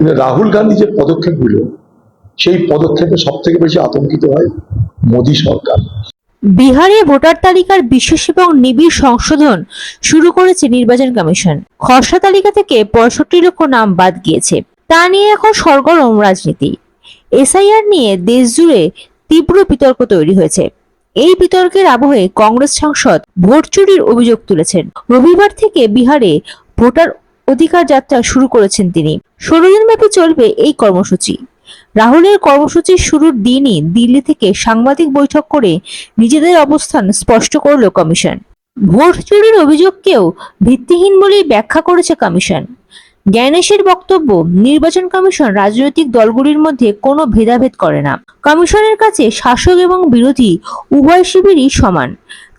কিন্তু রাহুল গান্ধী যে পদক্ষেপগুলো, সেই পদক্ষেপে সব থেকে বেশি আতঙ্কিত হয় মোদী সরকার। বিহারে ভোটার তালিকার বিশেষ এবং নিবিড় সংশোধন শুরু করেছে নির্বাচন কমিশন। খসড়া তালিকা থেকে পঁয়ষট্টি লক্ষ নাম বাদ গিয়েছে। তা নিয়ে এখন সরগরম রাজনীতি। এসআইআর নিয়ে দেশ জুড়ে তীব্র বিতর্ক তৈরি হয়েছে। এই বিতর্কের আবহে কংগ্রেস সাংসদ ভোট চুরির অভিযোগ তুলেছেন। রবিবার থেকে বিহারে ভোটার অধিকার যাত্রা শুরু করেছেন তিনি। ষোলো দিনব্যাপী চলবে এই কর্মসূচি। রাহুলের কর্মসূচির শুরুর দিনই দিল্লি থেকে সাংবাদিক বৈঠক করে নিজেদের অবস্থান স্পষ্ট করল কমিশন। ভোট চুরির অভিযোগকেও ভিত্তিহীন বলেই ব্যাখ্যা করেছে কমিশন। জ্ঞানেশের বক্তব্য, নির্বাচন কমিশন রাজনৈতিক দলগুলির মধ্যে কোনো ভেদাভেদ করে না। কমিশনের কাছে শাসক এবং বিরোধী উভয় শিবিরই সমান।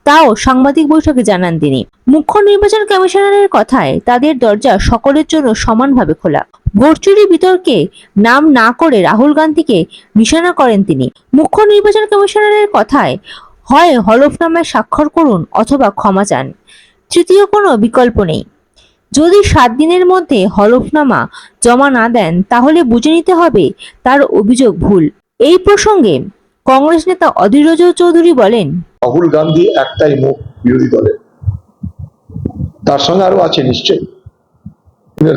তাও সাংবাদিক বৈঠকে জানান তিনি। মুখ্য নির্বাচন কমিশনারের কথায় তাদের দরজা সকলের জন্য সমানভাবে খোলা। ভোট চুরি বিতর্কে নাম না করে রাহুল গান্ধীকে নিশানা করেন তিনি। মুখ্য নির্বাচন কমিশনারের কথায় হয় হলফনামায় স্বাক্ষর করুন অথবা ক্ষমা চান। তৃতীয় কোনো বিকল্প নেই। যদি সাত দিনের মধ্যে হলফনামা জমা না দেন, তাহলে বুঝে নিতে হবে তার অভিযোগ ভুল। এই প্রসঙ্গে কংগ্রেস নেতা অধীর রঞ্জন চৌধুরী বলেন, রাহুল গান্ধী একটাই মুখ বিরোধী দলের। তার সঙ্গে আরও আছে নিশ্চয়ই।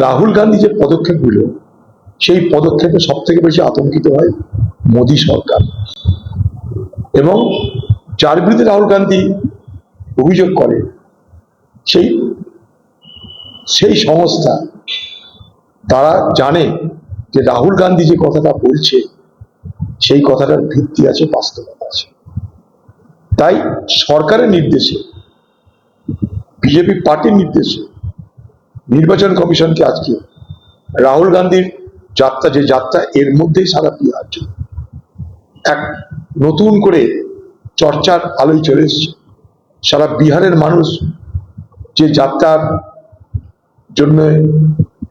রাহুল গান্ধী যে পদক্ষেপগুলো, সেই পদক্ষেপে সব থেকে বেশি আতঙ্কিত হয় মোদী সরকার। এবং যার বিরুদ্ধে রাহুল গান্ধী অভিযোগ করে, সেই সেই সংস্থা, তারা জানে যে রাহুল গান্ধী যে কথাটা বলছে সেই কথাটার ভিত্তি আছে, বাস্তবতা আছে। তাই সরকারের নির্দেশে, বিজেপি পার্টির নির্দেশে, নির্বাচন কমিশনকে আজকে রাহুল গান্ধীর যাত্রা, যে যাত্রা, এর মধ্যেই সারা জুড়ে এক নতুন করে চর্চার আলোয় চলে এসছে। সারা বিহারের মানুষ যে যাত্রার জন্য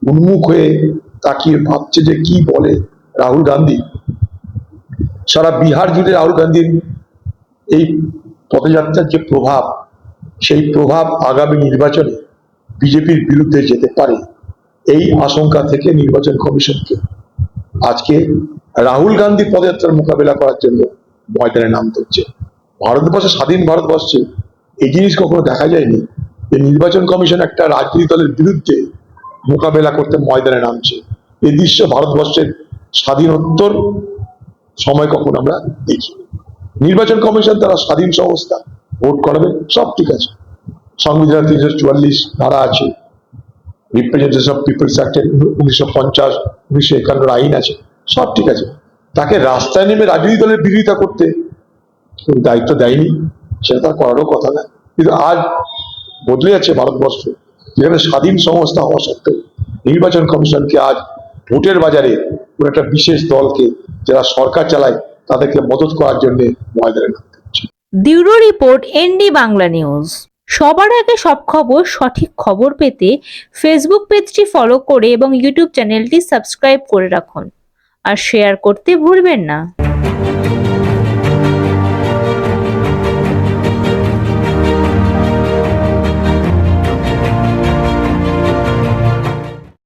উন্মুখ হয়ে তাকিয়ে ভাবছে যে কি বলে রাহুল গান্ধী সারা বিহার জুড়ে রাহুল গান্ধীর এই পদযাত্রার যে প্রভাব, সেই প্রভাব আগামী নির্বাচনে বিজেপির বিরুদ্ধে যেতে পারে, এই আশঙ্কা থেকে নির্বাচন কমিশনকে। আজকে রাহুল গান্ধী পদযাত্রার মোকাবেলা করার জন্য ময়দানে নামতে হচ্ছে। ভারতবর্ষে, স্বাধীন ভারতবর্ষে এই জিনিস কখনো দেখা যায়নি যে নির্বাচন কমিশন একটা রাজনৈতিক দলের বিরুদ্ধে মোকাবেলা করতে ময়দানে নামছে। এই দৃশ্য ভারতবর্ষের স্বাধীনোত্তর সময় কখন আমরা দেখি। নির্বাচন কমিশন তারা স্বাধীন সংস্থা, ভোট করাবে, সব ঠিক আছে। সংবিধানের তিনশো চুয়াল্লিশ ধারা আছে। রিপ্রেজেন্টেশন অফ পিপলস অ্যাক্টের উনিশশো পঞ্চাশ, উনিশশো একান্নর আইন আছে, সব ঠিক আছে। তাকে রাস্তায় নেমে রাজনৈতিক দলের বিরোধিতা করতে দায়িত্ব দেয়নি, সেটা তার করারও কথা না। কিন্তু আজ বদলে যাচ্ছে ভারতবর্ষ, যেখানে স্বাধীন সংস্থা হওয়া সত্ত্বেও নির্বাচন কমিশনকে আজ ভোটের বাজারে কোনো একটা বিশেষ দলকে যারা সরকার চালায়, তাদেরকে মদত করার জন্য ময়দানে নামতে হচ্ছে। Bureau report ND Bangla news. সবার আগে সব খবর, সঠিক খবর পেতে ফেসবুক পেজটি ফলো করে এবং ইউটিউব চ্যানেলটি সাবস্ক্রাইব করে রাখুন। আর শেয়ার করতে ভুলবেন না।